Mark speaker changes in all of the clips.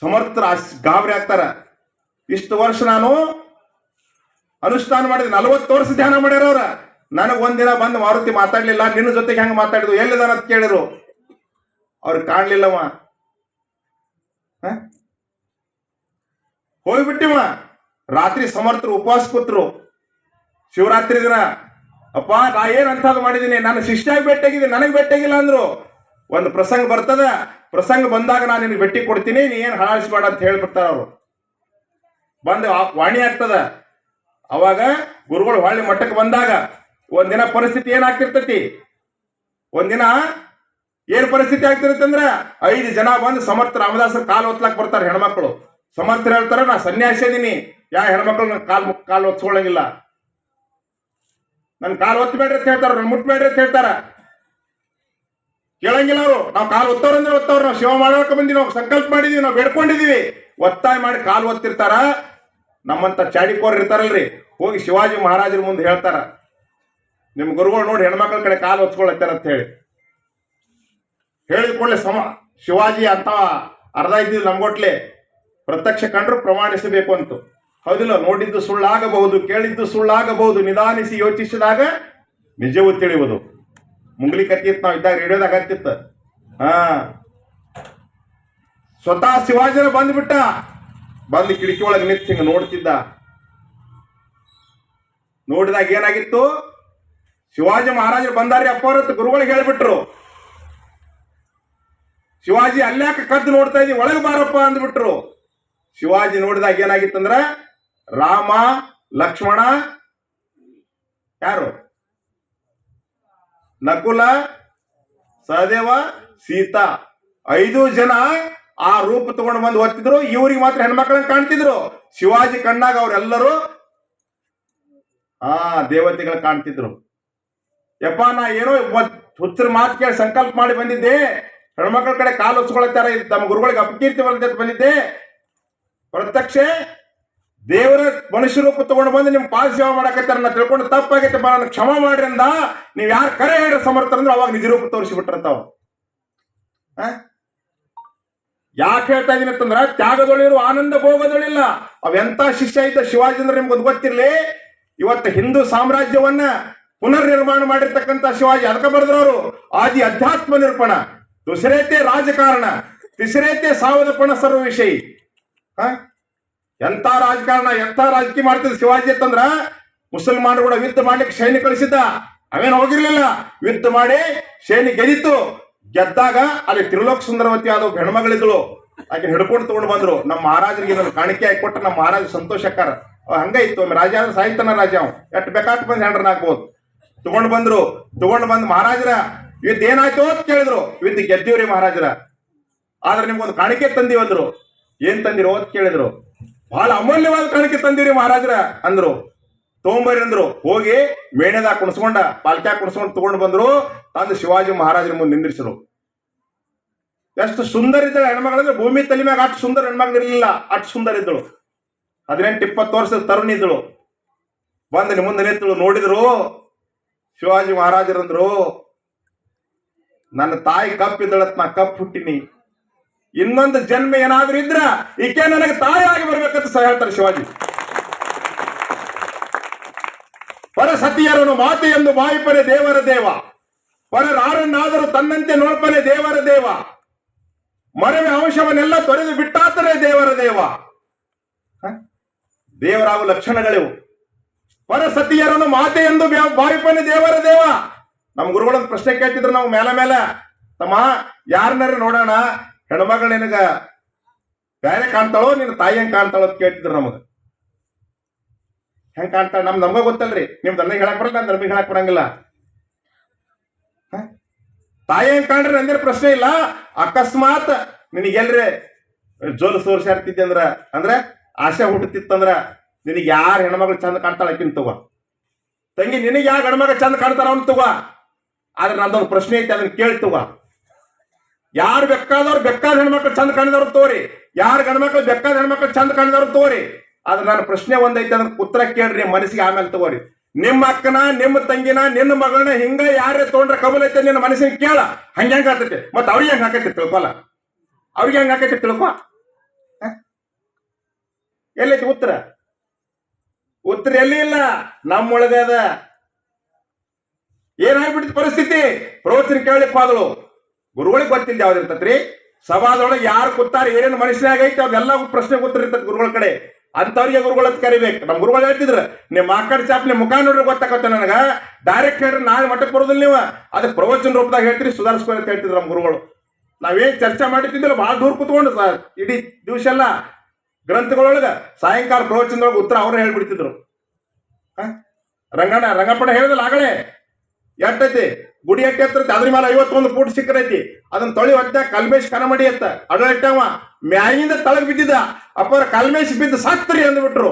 Speaker 1: ಸಮರ್ಥರ ಗಾಬರಿ ಆಗ್ತಾರ. ಇಷ್ಟು ವರ್ಷ ನಾನು ಅನುಷ್ಠಾನ ಮಾಡಿದ. ನಲವತ್ತು ವರ್ಷ ಧ್ಯಾನ ಮಾಡ್ಯಾರವ್ರ ನನಗೆ ಒಂದಿನ ಬಂದು ಮಾರುತಿ ಮಾತಾಡ್ಲಿಲ್ಲ. ನಿನ್ನ ಜೊತೆಗೆ ಹೆಂಗೆ ಮಾತಾಡಿದ್ರು ಎಲ್ಲಿದಾನ ಅಂತ ಕೇಳಿದ್ರು ಅವ್ರು ಕಾಣ್ಲಿಲ್ಲವ? ಹೋಗ್ಬಿಟ್ಟಿವ ರಾತ್ರಿ ಸಮರ್ಥರು ಉಪವಾಸ ಕೂತ್ರು. ಶಿವರಾತ್ರಿ ದಿನ. ಅಪ್ಪ, ನಾ ಏನ್ ಮಾಡಿದ್ದೀನಿ ಮಾಡಿದೀನಿ? ನಾನು ಶಿಷ್ಟಾಗಿ ಭೇಟಿಯಾಗಿದ್ದೀನಿ. ನನಗೆ ಭೇಟಿಯಾಗಿಲ್ಲ ಅಂದ್ರು. ಒಂದು ಪ್ರಸಂಗ ಬರ್ತದ. ಪ್ರಸಂಗ ಬಂದಾಗ ನಾನು ನಿನಗೆ ಭೇಟಿ ಕೊಡ್ತೀನಿ, ನೀ ಏನು ಹಳಾಳಿಸ್ಬೇಡ ಅಂತ ಹೇಳ್ಬಿಡ್ತಾರ ಅವರು. ಬಂದು ವಾಣಿ ಆಗ್ತದ. ಅವಾಗ ಗುರುಗಳು ಹೊಳ್ಳಿ ಮಟ್ಟಕ್ಕೆ ಬಂದಾಗ ಒಂದಿನ ಪರಿಸ್ಥಿತಿ ಏನಾಗ್ತಿರ್ತೈತಿ ಒಂದಿನ ಏನ್ ಪರಿಸ್ಥಿತಿ ಆಗ್ತಿರುತ್ತೆ ಅಂದ್ರೆ ಐದು ಜನ ಬಂದು ಸಮರ್ಥ ರಾಮದಾಸರು ಕಾಲು ಒತ್ಲಾಕ್ ಬರ್ತಾರೆ ಹೆಣ್ಮಕ್ಳು. ಸಮರ್ಥರು ಹೇಳ್ತಾರೆ, ನಾ ಸನ್ಯಾಸಿ ಇದೀನಿ. ಯಾ ಹೆಣ್ಮಕ್ಳು ಕಾಲ್ ಕಾಲು ಒತ್ಸ್ಕೊಳಂಗಿಲ್ಲ. ನನ್ ಕಾಲು ಒತ್ತಬೇಡ್ರಿ ಅಂತ ಹೇಳ್ತಾರ ನನ್ ಮುಟ್ಬೇಡ್ರಿ ಅಂತ ಹೇಳ್ತಾರ. ಕೇಳಂಗಿಲ್ಲ ಅವರು. ನಾವು ಕಾಲು ಒತ್ತವ್ರ ಅಂದ್ರೆ ಒತ್ತವ್ರು. ನಾವು ಶಿವ ಮಾಡೋಕೆ ಬಂದಿವಿ. ನಾವು ಸಂಕಲ್ಪ ಮಾಡಿದೀವಿ. ನಾವು ಬೇಡ್ಕೊಂಡಿದೀವಿ. ಒತ್ತಾಯ ಮಾಡಿ ಕಾಲು ಒತ್ತಿರ್ತಾರ. ನಮ್ಮಂತ ಚಾಡಿಕೋರ್ ಇರ್ತಾರಲ್ರಿ. ಹೋಗಿ ಶಿವಾಜಿ ಮಹಾರಾಜರ ಮುಂದೆ ಹೇಳ್ತಾರ. ನಿಮ್ ಗುರುಗಳು ನೋಡಿ ಹೆಣ್ಮಕ್ಳ ಕಡೆ ಕಾಲು ಒತ್ಕೊಳತ್ತಾರ ಅಂತ ಹೇಳಿ. ಹೇಳಿದ ಸಮ, ಶಿವಾಜಿ ಅಂತ ಅರ್ಧ ಇದ್ದಿದ್ದು ನಮ್ಗೊಟ್ಲೆ ಪ್ರತ್ಯಕ್ಷ ಕಂಡ್ರು ಪ್ರಮಾಣಿಸಬೇಕು ಅಂತ. ಹೌದಿಲ್ಲ, ನೋಡಿದ್ದು ಸುಳ್ಳಾಗಬಹುದು, ಕೇಳಿದ್ದು ಸುಳ್ಳಾಗಬಹುದು, ನಿಧಾನಿಸಿ ಯೋಚಿಸಿದಾಗ ನಿಜವೂ ತಿಳಿಯುವುದು. ಮುಂಗ್ಲಿ ಕತ್ತಿತ್ತು ನಾವು ಇದ್ದಾಗ ರೇಡಿಯೋದಾಗ ಹತ್ತಿತ್ತು ಹಾ. ಸ್ವತಃ ಶಿವಾಜಿನ ಬಂದ್ಬಿಟ್ಟ. ಬಂದು ಕಿಟಕಿ ಒಳಗೆ ನಿಂತು ಹಿಂಗ ನೋಡ್ತಿದ್ದ. ನೋಡಿದಾಗ ಏನಾಗಿತ್ತು? ಶಿವಾಜಿ ಮಹಾರಾಜರು ಬಂದಾರಿ ಅಪ್ಪವ್ರ ಗುರುಗಳಿಗೆ ಹೇಳ್ಬಿಟ್ರು. ಶಿವಾಜಿ ಅಲ್ಯಾಕ ಕದ್ದು ನೋಡ್ತಾ ಇದ್ದಿ? ಒಳಗೆ ಬಾರಪ್ಪ ಅಂದ್ಬಿಟ್ರು. ಶಿವಾಜಿ ನೋಡಿದಾಗ ಏನಾಗಿತ್ತಂದ್ರ ರಾಮ, ಲಕ್ಷ್ಮಣ, ಯಾರು? ನಕುಲ, ಸಹದೇವ, ಸೀತಾ. ಐದು ಜನ ಆ ರೂಪ ತಗೊಂಡು ಬಂದು ಓದ್ತಿದ್ರು ಇವ್ರಿಗೆ ಮಾತ್ರ ಹೆಣ್ಮಕ್ಳನ್ನ ಕಾಣ್ತಿದ್ರು. ಶಿವಾಜಿ ಕಣ್ಣಾಗ ಅವರೆಲ್ಲರೂ ಆ ದೇವತೆಗಳು ಕಾಣ್ತಿದ್ರು. ಯಪ್ಪ, ನಾ ಏನೋ ಹುಚ್ಚರ ಮಾತು ಕೇಳಿ ಸಂಕಲ್ಪ ಮಾಡಿ ಬಂದಿದ್ದೆ. ಹೆಣ್ಮಕ್ಳ ಕಡೆ ಕಾಲು ಹೊಚ್ಕೊಳತ್ತಾರ ತಮ್ಮ ಗುರುಗಳಿಗೆ ಅಪಕೀರ್ತಿ ಬಂದಿದ್ದೆ. ಪ್ರತ್ಯಕ್ಷ ದೇವರ ಮನುಷ್ಯ ರೂಪ ತಗೊಂಡು ಬಂದು ನಿಮ್ಮ ಪಾದ ಸೇವಾ ಮಾಡಕತ್ತಾರ ತಿಳ್ಕೊಂಡು ತಪ್ಪಾಗೈತೆ ಬಾ ಕ್ಷಮ ಮಾಡ್ರಿ ಅಂದ. ನೀವ್ ಯಾರು ಕರೆ ಹೇಳ ಸಮರ್ಥ ಅಂದ್ರೆ ಅವಾಗ ನಿಜ ರೂಪ ತೋರಿಸಿಬಿಟ್ರಂತಾವ. ಯಾಕೆ ಹೇಳ್ತಾ ಇದೀನಿ ಅಂತಂದ್ರ ತ್ಯಾಗದೊಳಿರು ಆನಂದ ಭೋಗದೊಳಿಲ್ಲ. ಅವೆಂತ ಶಿಷ್ಯ ಇದ್ದ ಶಿವಾಜಿ ಅಂದ್ರೆ ಗೊತ್ತಿರಲಿ ಗೊತ್ತಿರ್ಲಿ. ಇವತ್ತು ಹಿಂದೂ ಸಾಮ್ರಾಜ್ಯವನ್ನ ಪುನರ್ ನಿರ್ಮಾಣ ಮಾಡಿರ್ತಕ್ಕಂಥ ಶಿವಾಜಿ, ಅದಕ್ಕೆ ಬರೆದ್ರವರು ಆದಿ ಅಧ್ಯಾತ್ಮ ನಿರ್ಪಣ. ದುಸರೇತೆ ರಾಜಕಾರಣ. ತಿಸರೇತೆ ಸಾವದಪಣ ಸರ್ವ ವಿಷಯ ಹ? ಎಂತ ರಾಜಕಾರಣ, ಎಂತ ರಾಜಕೀಯ ಮಾಡ್ತಿದ್ದ ಶಿವಾಜಿ ಅಂತಂದ್ರ ಮುಸಲ್ಮಾನರು ಕೂಡ ಯುದ್ಧ ಮಾಡ್ಲಿಕ್ಕೆ ಸೈನ್ಯ ಕಳಿಸಿದ್ದ. ಅವೇನು ಹೋಗಿರ್ಲಿಲ್ಲ. ಯುದ್ಧ ಮಾಡಿ ಶೈನಿ ಗೆದ್ದಿತ್ತು. ಗೆದ್ದಾಗ ಅಲ್ಲಿ ತ್ರಿಲೋಕ್ ಸುಂದರವತಿ ಆದ ಹೆಣ್ಮಗಳಿದ್ಳು. ಆಕೆ ಹಿಡ್ಕೊಂಡು ತಗೊಂಡು ಬಂದ್ರು. ನಮ್ಮ ಮಹಾರಾಜರಿಗೆ ಇದನ್ನು ಕಾಣಿಕೆ ಹಾಕಿ ಕೊಟ್ಟ ನಮ್ಮ ಮಹಾರಾಜ ಸಂತೋಷಕ್ಕಾರ ಹಂಗ ಇತ್ತು. ಒಮ್ಮೆ ರಾಜ ಸಾಹಿತ್ಯನ ರಾಜ ಅವ್. ಎಷ್ಟ್ ಬೇಕಾಟ್ ಬಂದು ಹೆಂಡ್ರನ್ನ ಹಾಕ್ಬೋದು. ತಗೊಂಡ್ ಬಂದ್ರು. ತಗೊಂಡ್ ಬಂದ್ ಮಹಾರಾಜರ ಯುದ್ಧ ಏನಾಯ್ತು ಅಂತ ಕೇಳಿದ್ರು. ಯುದ್ಧ ಗೆದ್ದೀವ್ರಿ ಮಹಾರಾಜರ. ಆದ್ರೆ ನಿಮ್ಗೊಂದು ಕಾಣಿಕೆ ತಂದಿವಂದ್ರು. ಏನ್ ತಂದಿರೋ ಅಂತ ಕೇಳಿದ್ರು. ಬಹಳ ಅಮೂಲ್ಯವಾದ ಕಾಣಿಕೆ ತಂದಿರಿ ಮಹಾರಾಜರ, ಅಂದ್ರು. ತಗೊಂಬರಿ ಅಂದ್ರು. ಹೋಗಿ ಮೇಣದಾಗ ಕುಣಿಸ್ಕೊಂಡ ಪಾಲ್ಕ್ಯಾಗ ಕುಣಿಸ್ಕೊಂಡು ತಗೊಂಡು ಬಂದ್ರು. ತಂದು ಶಿವಾಜಿ ಮಹಾರಾಜರ ಮುಂದೆ ನಿಂದಿರಿಸಿರು ಎಷ್ಟು ಸುಂದರ ಇದ್ದಳು ಹೆಣ್ಮಗಳಂದ್ರೆ, ಭೂಮಿ ತಲೆ ಮ್ಯಾಗ ಅಷ್ಟು ಸುಂದರ ಹೆಣ್ಮಗಳು ಇರಲಿಲ್ಲ. ಅಷ್ಟು ಸುಂದರ ಇದ್ದಳು. ಹದಿನೆಂಟು ಇಪ್ಪತ್ತು ವರ್ಷದ ತರುಣಿ ಇದ್ದಳು. ಬಂದು ಮುಂದೆ ನಿಂತಳು, ನೋಡಿದ್ರು. ಶಿವಾಜಿ ಮಹಾರಾಜರಂದ್ರು, ನನ್ನ ತಾಯಿ ಕಪ್ಪಿದ್ದಳತ್ ನಾ ಕಪ್ ಹುಟ್ಟಿನಿ. ಇನ್ನೊಂದು ಜನ್ಮ ಏನಾದ್ರೂ ಇದ್ರ ಈಕೆ ನನಗೆ ತಾಯಿ ಆಗಿ ಬರ್ಬೇಕಂತ ಸಹ ಹೇಳ್ತಾರೆ ಶಿವಾಜಿ. ಪರ ಸತಿಯರನು ಮಾತೆ ಎಂದು ಬಾಯಿಪನೆ ದೇವರ ದೇವ. ಪರರಾರನ್ನಾದರೂ ತನ್ನಂತೆ ನೋಡ್ಪನೆ ದೇವರ ದೇವ. ಮರವೆ ಅಂಶವನ್ನೆಲ್ಲ ತೊರೆದು ಬಿಟ್ಟಾತನೇ ದೇವರ ದೇವ. ದೇವರಾವು ಲಕ್ಷಣಗಳಿವು. ಪರ ಸತಿಯರನ್ನು ಮಾತೆ ಎಂದು ಬ್ಯಾ- ಬಾಯಿಪನೆ ದೇವರ ದೇವ. ನಮ್ಮ ಗುರುಗಳೊಂದು ಪ್ರಶ್ನೆ ಕೇಳ್ತಿದ್ರು ನಾವು ಮೇಲೆ ಮೇಲೆ. ತಮ್ಮ, ಯಾರನ್ನಾರು ನೋಡೋಣ? ಹೆಣ್ಮಗಳು ನಿನಗ ಬೇರೆ ಕಾಣ್ತಾಳೋ, ನಿನ್ನ ತಾಯಿ ಹೆಂಗ್ ಕಾಣ್ತಾಳೋ ಅಂತ ಕೇಳ್ತಿದ್ರು ನಮಗ. ಹೆಂಗ್ ಕಾಣ್ತಾಳ? ನಮ್ ನಮ್ಗ ಗೊತ್ತಲ್ರಿ. ನಿಮ್ ನನಗೆ ಹೇಳಕ್ ಬರಲ್ಲ ನಾನು ನಮಗೆ ಹೇಳಕ್ ಬರಂಗಿಲ್ಲ? ತಾಯಿ ಹೆಂಗ್ ಕಾಣ್ರಿ ಅಂದ್ರೆ ಪ್ರಶ್ನೆ ಇಲ್ಲ. ಅಕಸ್ಮಾತ್ ನಿನಗೆಲ್ರಿ ಜೋಲ್ ಸೋರ್ಸಾಡ್ತಿದ್ದೆ ಅಂದ್ರ, ಅಂದ್ರೆ ಆಸೆ ಹುಟ್ಟುತ್ತಿತ್ತಂದ್ರ ನಿನಗೆ ಯಾರ ಹೆಣ್ಮಗಳು ಚಂದ ಕಾಣ್ತಾಳ ಆಕಿನ್ ತಗೋ ತಂಗಿ, ನಿನಗೆ ಯಾರ ಹೆಣ್ಮಗಳು ಚಂದ ಕಾಣ್ತಾರ ಅವ್ನ ತಗೋ ಆದ್ರೆ ನಂದೊಂದು ಪ್ರಶ್ನೆ ಐತಿ ಅದನ್ನ ಕೇಳಿ ತಗೋ ಯಾರು ಬೇಕಾದವ್ರು ಬೇಕಾದ ಹೆಣ್ಮಕ್ಳು ಚಂದ ಕಾಣಿದವ್ರು ತೋರಿ. ಯಾರು ಗಂಡ್ಮಕ್ಳು ಬೆಕ್ಕಾದ ಹೆಣ್ಮಕ್ಳು ಚಂದ ಕಾಣಿದವ್ರು ತೋರಿ. ಆದ್ರೆ ನನ್ನ ಪ್ರಶ್ನೆ ಒಂದೈತೆ ಅಂದ್ರೆ ಉತ್ತರ ಕೇಳ್ರಿ ಮನಸ್ಸಿಗೆ ಆಮೇಲೆ ತಗೋರಿ. ನಿಮ್ಮ ಅಕ್ಕನ, ನಿಮ್ಮ ತಂಗಿನ, ನಿನ್ನ ಮಗಳನ್ನ ಹಿಂಗ ಯಾರೇ ತೊಗೊಂಡ್ರೆ ಕಬಲ್ ಐತೆ ನಿನ್ನ ಮನಸ್ಸಿಗೆ ಕೇಳ. ಹಂಗೆ ಹೆಂಗ ಆಗ್ತೈತೆ? ಮತ್ತೆ ಅವ್ರಿಗೆ ಹೆಂಗ ಹಾಕೈತಿ ತಿಳ್ಕೊಲ್ಲ. ಅವ್ರಿಗೆ ಹೆಂಗ ಹಾಕೈತಿ ತಿಳ್ಕೊ. ಎಲ್ಲೈತಿ ಉತ್ತರ? ಉತ್ತರ ಎಲ್ಲಿ ಇಲ್ಲ? ನಮ್ಮೊಳಗೆ ಅದ. ಏನಾಗ್ಬಿಟ್ಟಿದ್ ಪರಿಸ್ಥಿತಿ? ಪ್ರವಚನ ಕೇಳಿ ಹೋದಳು ಗುರುಗಳಿಗೆ ಗೊತ್ತಿಲ್ಲ ಯಾವ್ದು ಇರ್ತತ್ರಿ? ಸಭಾದೊಳಗೆ ಯಾರು ಕೂತಾರ, ಏನೇನು ಮನುಷ್ಯರಾಗೈತೆ ಅದೆಲ್ಲ ಪ್ರಶ್ನೆ ಗೊತ್ತಿರ್ತದೆ ಗುರುಗಳ ಕಡೆ. ಅಂತವ್ರಿಗೆ ಗುರುಗಳ ಕರಿಬೇಕು. ನಮ್ಮ ಗುರುಗಳು ಹೇಳ್ತಿದ್ರು, ನಿಮ್ಮ ಆಕಡೆ ಚಾಪ್ ನಿಮ್ಮ ಮುಖ ನೋಡ್ರಿ ಗೊತ್ತಾಗತ್ತೆ ನನಗ. ಡೈರೆಕ್ಟ್ ಹೇಳ್ರಿ, ನಾಳೆ ಮಠಕ್ಕೆ ಬರೋದಿಲ್ಲ ನೀವು. ಅದಕ್ಕೆ ಪ್ರವಚನ ರೂಪದಾಗ ಹೇಳ್ತೀರಿ ಸುಧಾರಿಸ್ಕೊ ಅಂತ ಹೇಳ್ತಿದ್ರು ನಮ್ಮ ಗುರುಗಳು. ನಾವೇನು ಚರ್ಚೆ ಮಾಡಿದ್ದಿಲ್ಲ ಭಾಳ ದೂರ ಕೂತ್ಕೊಂಡು ಸರ್ ಇಡೀ ದಿವಸ ಎಲ್ಲ ಗ್ರಂಥಗಳೊಳಗೆ ಸಾಯಂಕಾಲ ಪ್ರವಚನದೊಳಗೆ ಉತ್ತರ ಅವರೇ ಹೇಳ್ಬಿಡ್ತಿದ್ರು? ರಂಗಣ್ಣ ರಂಗಪ್ಪಣ ಹೇಳಿದಲ್ಲ ಆಗಳೆ ಎಷ್ಟೈತಿ ಗುಡಿ ಎಟ್ಟಿ ಹತ್ರ ಅದ್ರ ಮೇಲೆ ಐವತ್ತೊಂದು ಫೂಟ್ ಸಿಕ್ಕರೈತಿ ಅದನ್ನ ತೊಳಿ ಹೊತ್ತ ಕಲ್ಮೇಶ್ ಕನಮಡಿ ಅಂತ. ಇಟ್ಟವ ಮ್ಯಾಗಿಂದ ತಳಗ್ ಬಿದ್ದಿದ್ದ. ಅಪ್ಪರ ಕಲ್ಮೇಶ್ ಬಿದ್ದು ಸಾಕ್ತರಿ ಅಂದ್ಬಿಟ್ರು.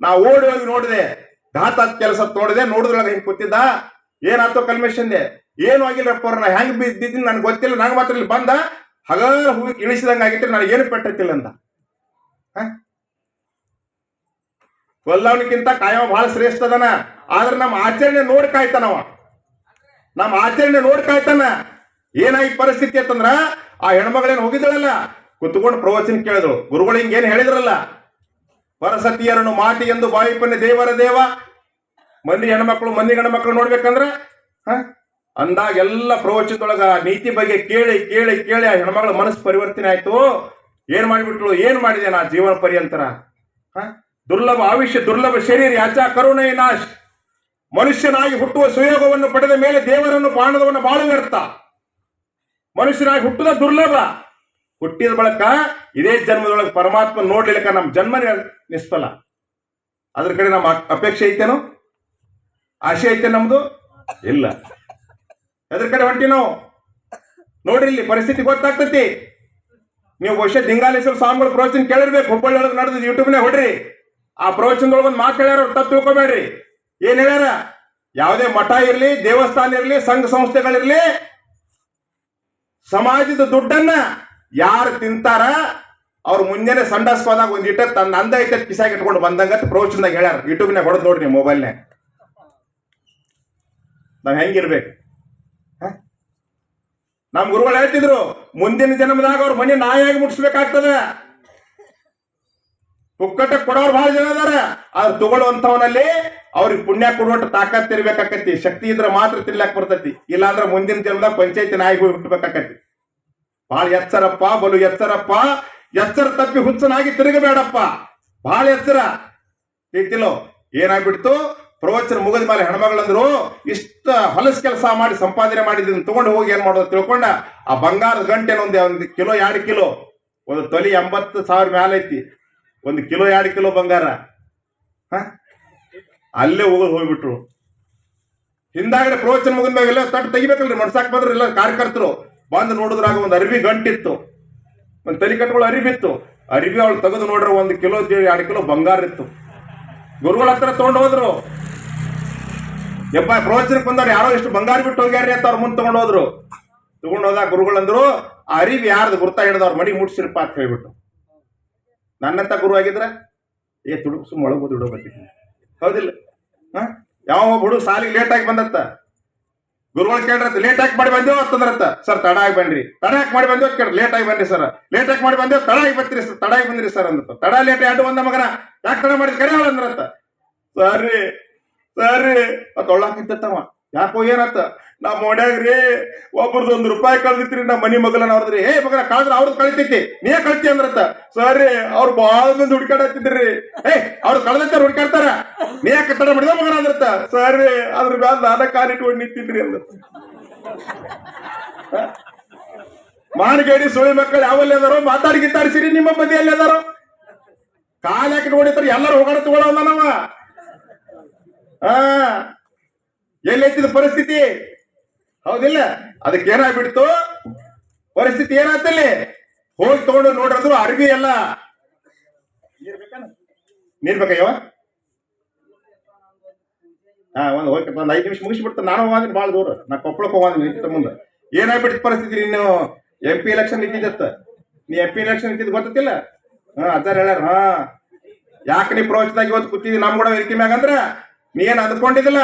Speaker 1: ನಾ ಓಡಿ ಹೋಗಿ ನೋಡಿದೆ. ಘಾತ ಕೆಲಸ ನೋಡಿದೆ, ನೋಡಿದ್ರೊಳಗೆ ಹಿಂಗ್ ಕೂತಿದ್ದ. ಏನಾಯ್ತು ಕಲ್ಮೇಶ್ ಅಂದೆ? ಏನು ಆಗಿಲ್ಲಪ್ಪ ನಾ ಹೆಂಗ್ ಬಿದ್ದಿದ್ದೀನಿ ನನ್ಗೆ ಗೊತ್ತಿಲ್ಲ, ನಂಗೆ ಮಾತ್ರ ಇಲ್ಲಿ ಬಂದ. ಹಗ ಹೂ ಇಳಿಸಿದಂಗ ಆಗಿತ್ತು, ನನಗೆ ಏನು ಪೆಟ್ಟೈತಿಲ್ಲ ಅಂತ? ಕೊಲ್ಲವನಿಗಿಂತ ಕಾಯವ ಬಹಳ ಶ್ರೇಷ್ಠ ಅದನ. ಆದ್ರೆ ನಮ್ಮ ಆಚರಣೆ ನೋಡಿ ಕಾಯ್ತಾನವ. ನಮ್ಮ ಆಚರಣೆ ನೋಡಿ ಕಾಯ್ತಾನ ಏನಾಗಿ ಪರಿಸ್ಥಿತಿ ಅಂತಂದ್ರ ಆ ಹೆಣ್ಮಗಳೇನು ಹೋಗಿದ್ದಳಲ್ಲ? ಕುತ್ಕೊಂಡು ಪ್ರವಚನ ಕೇಳಿದಳು ಗುರುಗಳು ಹಿಂಗೇನು ಹೇಳಿದ್ರಲ್ಲ? ಪರಸತಿಯರನ್ನು ಮಾಟಿ ಎಂದು ಬಾಯಿಪನ್ನ ದೇವರ ದೇವ. ಮಂದಿ ಹೆಣ್ಮಕ್ಳು ಮಂದಿ ಗಂಡ್ಮಕ್ಳು ನೋಡ್ಬೇಕಂದ್ರ, ಹ? ಅಂದಾಗ ಎಲ್ಲ ಪ್ರವಚನದೊಳಗ ನೀತಿ ಬಗ್ಗೆ ಕೇಳಿ ಕೇಳಿ ಕೇಳಿ ಆ ಹೆಣ್ಮಗಳ ಮನಸ್ಸು ಪರಿವರ್ತನೆ ಆಯ್ತು. ಏನ್ ಮಾಡಿಬಿಟ್ಲು ಏನ್ ಮಾಡಿದೆ ನಾ ಜೀವನ ಪರ್ಯಂತರ? ಹ? ದುರ್ಲಭ ಆವಿಷ್ಯ ದುರ್ಲಭ, ಶರೀರ, ಯಾಚ, ಕರುಣೆ, ನಾಶ್. ಮನುಷ್ಯನಾಗಿ ಹುಟ್ಟುವ ಸುಯೋಗವನ್ನು ಪಡೆದ ಮೇಲೆ ದೇವರನ್ನು ಬಾಣದವನ್ನು ಬಾಳು ವ್ಯರ್ಥ. ಮನುಷ್ಯನಾಗಿ ಹುಟ್ಟುದ ದುರ್ಲಭ. ಹುಟ್ಟಿದ ಬಳಕ ಇದೇ ಜನ್ಮದೊಳಗೆ ಪರಮಾತ್ಮ ನೋಡ್ಲಿಕ್ಕ ನಮ್ಮ ಜನ್ಮ ನಿಷ್ಫಲ. ಅದ್ರ ಕಡೆ ನಮ್ಮ ಅಪೇಕ್ಷೆ ಐತೇನೋ? ಆಸೆ ಐತೆ ನಮ್ದು? ಇಲ್ಲ. ಅದ್ರ ಕಡೆ ಹೊಂಟಿ ನಾವು. ನೋಡ್ರಿ ಪರಿಸ್ಥಿತಿ ಗೊತ್ತಾಗ್ತತಿ. ನೀವು ವರ್ಷ ದಿಂಗಾಲೇಶ್ವರ ಸ್ವಾಮಿಗಳ ಪ್ರವಚನ ಕೇಳಿರ್ಬೇಕು. ಹುಬ್ಬಳ್ಳಿ ಒಳಗೆ ನಡೆದ ಯೂಟ್ಯೂಬ್ನೇ ಹೊಡ್ರಿ. ಆ ಪ್ರವಚನದೊಳಗೆ ಒಂದು ಮಾತು ಹೇಳ್ಯಾರ ತಪ್ಪು ತಿಳ್ಕೊಬೇಡ್ರಿ. ಏನ್ ಹೇಳ್ಯಾರ? ಯಾವುದೇ ಮಠ ಇರಲಿ, ದೇವಸ್ಥಾನ ಇರಲಿ, ಸಂಘ ಸಂಸ್ಥೆಗಳಿರ್ಲಿ, ಸಮಾಜದ ದುಡ್ಡನ್ನ ಯಾರು ತಿಂತಾರ, ಅವ್ರು ಮುಂಜಾನೆ ಸಂಡಾಸ್ಕೋದಾಗ ಒಂದ್ ಇಟ್ಟ ತನ್ನ ಅಂದ ಐತ ಪಿಸಾಗಿ ಇಟ್ಕೊಂಡು ಬಂದಂಗ ಪ್ರವಚನದಾಗ ಹೇಳ್ಯಾರ. ಯೂಟ್ಯೂಬ್ನಾಗ ಹೊಡೆದ್ ನೋಡ್ರಿ ನೀವು ಮೊಬೈಲ್ನಾಗ ನಾವ್ ಹೆಂಗಿರ್ಬೇಕು? ನಮ್ ಗುರುಗಳು ಹೇಳ್ತಿದ್ರು, ಮುಂದಿನ ಜನ್ಮದಾಗ ಅವ್ರ ಮನೆ ನಾಯಿಯಾಗಿ ಮುಟ್ಸ್ಬೇಕಾಗ್ತದ. ಪುಕ್ಕಟ ಕೊಡೋರು ಬಹಳ ಜನ ಅದಾರ. ಆದ್ರೆ ತಗೊಳ್ಳುವಂತವನಲ್ಲಿ ಅವ್ರಿಗೆ ಪುಣ್ಯ ಕೊಡುವಟ್ಟು ತಾಕತ್ ಇರ್ಬೇಕಾಕತಿ ಶಕ್ತಿ ಇದ್ರೆ ಮಾತ್ರ ತಿರ್ಲಾಕ್ ಬರ್ತೈತಿ. ಇಲ್ಲಾಂದ್ರ ಮುಂದಿನ ಜನ್ಮದಾಗ ಪಂಚಾಯತಿ ನಾಯಿ ಹೋಗಿ ಹುಟ್ಟಬೇಕಾಕತಿ ಬಹಳ ಎಚ್ಚರಪ್ಪ, ಬಲು ಎಚ್ಚರಪ್ಪ. ಎಚ್ಚರ ತಪ್ಪಿ ಹುಚ್ಚನಾಗಿ ತಿರುಗಬೇಡಪ್ಪ. ಬಹಳ ಎಚ್ಚರ. ತಿಳಿತಿಲ್ಲೋ ಏನಾಗ್ಬಿಡ್ತು? ಪ್ರವಚನ ಮುಗಿದ ಮೇಲೆ ಹೆಣ್ಮಗಳಂದ್ರು ಇಷ್ಟ ಹೊಲಸ್ ಕೆಲಸ ಮಾಡಿ ಸಂಪಾದನೆ ಮಾಡಿದ್ದನ್ನು ತಗೊಂಡು ಹೋಗಿ ಏನ್ ಮಾಡೋದು ತಿಳ್ಕೊಂಡ, ಆ ಬಂಗಾರದ ಗಂಟೆ ಒಂದು ಒಂದು ಕಿಲೋ, ಎರಡು ಕಿಲೋ, ಒಂದು ತೊಲಿ ಎಂಬತ್ತು ಸಾವಿರ ಮೇಲೆ ಐತಿ. ಒಂದು ಕಿಲೋ, ಎರಡು ಕಿಲೋ ಬಂಗಾರ. ಹ? ಅಲ್ಲೇ ಹೋಗೋದು ಹೋಗ್ಬಿಟ್ರು. ಹಿಂದಾಗಡೆ ಪ್ರವಚನ ಮುಗಿದ ಮ್ಯಾಗ ಎಲ್ಲ ತಟ್ಟು ತೆಗಿಬೇಕಲ್ರಿ ಮಡ್ಸಾಕ್ ಬಂದ್ರೆ ಎಲ್ಲ ಕಾರ್ಯಕರ್ತರು. ಬಂದು ನೋಡಿದ್ರಾಗ ಒಂದು ಅರಿವಿ ಗಂಟಿತ್ತು. ಒಂದು ತಲೆ ಕಟ್ಕೊಳ್ಳೋ ಅರಿಬಿತ್ತು ಅರಿವಿ ಅವಳು ತೆಗೆದು ನೋಡ್ರೆ ಒಂದು ಕಿಲೋ ಎರಡು ಕಿಲೋ ಬಂಗಾರ ಇತ್ತು. ಗುರುಗಳ ಹತ್ರ ತೊಗೊಂಡು ಹೋದ್ರು. ಯಪ್ಪ, ಪ್ರವಚನಕ್ಕೆ ಬಂದವ್ರು ಯಾರೋ ಎಷ್ಟು ಬಂಗಾರ ಬಿಟ್ಟು ಹೋಗ್ಯಾರ್ರಿ ಅಂತ ಅವ್ರ ಮುಂದೆ ತಗೊಂಡು ಹೋದ್ರು. ತಗೊಂಡು ಹೋದಾಗ ಗುರುಗಳಂದ್ರು ಆ ಅರಿವಿ ಯಾರ್ದು ಗುರ್ತಾ ಹಿಡಿದು ಅವ್ರ ಮಡಿ ಮುಟ್ಸಿರಪ್ಪ ಅಂತ ಹೇಳ್ಬಿಟ್ಟು ನನ್ನಂತ ಗುರು ಆಗಿದ್ರೆ, ಏ ತುಡುಕು ಸುಮ್ಮ ಒಳಗೆ ದುಡೋ ಹೌದಿಲ್ಲ. ಯಾವ ಹುಡುಗ ಸಾಲಿಗೆ ಲೇಟ್ ಆಗಿ ಬಂದತ್ತ? ಗುರುಗಳು ಕೇಳ್ರತ್ತ ಲೇಟ್ ಆಗಿ ಮಾಡಿ ಬಂದೇವು ಅಂತಂದ್ರತ್ತ ಸರ್ ತಡ ಆಗಿ ಬನ್ರಿ. ತಡ ಆಗಿ ಮಾಡಿ ಬಂದೇವ್ ಕೇಳ್ರಿ. ಲೇಟ್ ಆಗಿ ಬನ್ರಿ ಸರ್ ಲೇಟ್ ಆಗಿ ಮಾಡಿ ಬಂದೇವ್ ತಡ ಆಗಿ ಬರ್ತೀರಿ ಸರ್ ತಡ ಆಗಿ ಬಂದ್ರಿ ಸರ್ ಅಂದತ್ತ ತಡ ಲೇಟ್ ಎರಡು ಒಂದ ಮಗನ. ಯಾಕೆ ತಡ ಮಾಡಿ ಕರೆ ಅಂದ್ರತ್ತ. ಸರಿ ಸರಿ ಅತ್ ಒಳ್ಳಾಕಿತ್ತವ ಯಾಕೋ ಏನತ್ತ? ನಾ ರೀ ಒಬ್ರದ್ದು ಒಂದು ರೂಪಾಯಿ ಕಳ್ದಿತ್ರಿ ನಮ್ಮ ಮನಿ ಮಗಲನ ಅವ್ರದ್ರಿ. ಹೇ ಮಗನ, ಕಳ್ದ್ರ ಅವ್ರದ್ದು ಕಳಿತೈತಿ, ನೀ ಕಳ್ತಿ? ಅಂದ್ರತ್ತ. ಸರಿ, ಅವ್ರು ಬಾಳ ಮಂದಿ ಹುಡ್ಕಾಡತ್ತಿದ್ರಿ ಏ, ಅವ್ರು ಕಳ್ದೈತೆ ಹುಡ್ಕಾಡ್ತಾರ ನೀ ಯಾಕೆ ತಡ ಮಾಡಿದ ಮಗನ? ಅಂದ್ರತ್ತ. ಸರಿ, ಅದ್ರ ಮ್ಯಾಲ ನಾನ ಕಾಲಿಟ್ಕೊಂಡು ನಿಂತಿದ್ರಿ ಅಂದ್ರ ಮಾನಗೇಡಿ ಸುಳಿ ಮಕ್ಕಳು ಯಾವಲ್ಲಿ ಅದಾರೋ, ಮಾತಾಡಿ ಗಿತ್ತಾಡ್ಸಿರಿ ನಿಮ್ಮ ಬದಿಯಲ್ಲಿ ಅದಾರೋ. ಕಾಲ್ ಹಾಕಿ ನೋಡಿತಾರೆ ಎಲ್ಲರೂ ಹೋಗೋಣ ತಗೊಳ್ಳೋಣ ನಾವ ಆ ಎಲ್ಲೈತಿದ ಪರಿಸ್ಥಿತಿ? ಹೌದಿಲ್ಲ? ಅದಕ್ಕೆ ಏನಾಗ್ಬಿಡ್ತು? ಪರಿಸ್ಥಿತಿ ಏನಾಗ್ತಲ್ಲಿ ಹೋಗಿ ತಗೊಂಡು ನೋಡ್ರಂದ್ರು ಅರ್ಬಿ ಎಲ್ಲ ನೀರ್ ಬೇಕಯ್ಯವ ಹಾ, ಒಂದ್ ಹೋಗಿ ಒಂದ್ ಐದು ನಿಮಿಷ ಮುಗಿಸ್ಬಿಡ್ತ. ನಾನು ಹೋಗಿ ಭಾಳ ದೂರ. ನಾ ಕೊಪ್ಪಳಕ್ಕೆ ಹೋಗಿ ನಿಂತ ಮುಂದೆ. ಏನಾಗ್ಬಿಡ್ತು ಪರಿಸ್ಥಿತಿ ನೀನು? ಎಂ ಪಿ ಎಲೆಕ್ಷನ್ ನಿಂತಿದ್ದತ್ತ. ನೀ ಎಂ ಪಿ ಎಲೆಕ್ಷನ್ ಇದ್ದಿದ್ದು ಗೊತ್ತಿಲ್ಲ ಹಾ, ಅದಾರ ಹೇಳ್ಯಾರ, ಹಾ. ಯಾಕೆ ನೀ ಪ್ರವಚನದಾಗ ಇವತ್ತು ಕೂತಿದ್ದಿ ನಮ್ ಕೂಡ ವೇದಿಕೆ ಮ್ಯಾಗ ಅಂದ್ರ ನೀ ಏನ್ ಅಂದ್ಕೊಂಡಿದ್ದಿಲ್ಲ?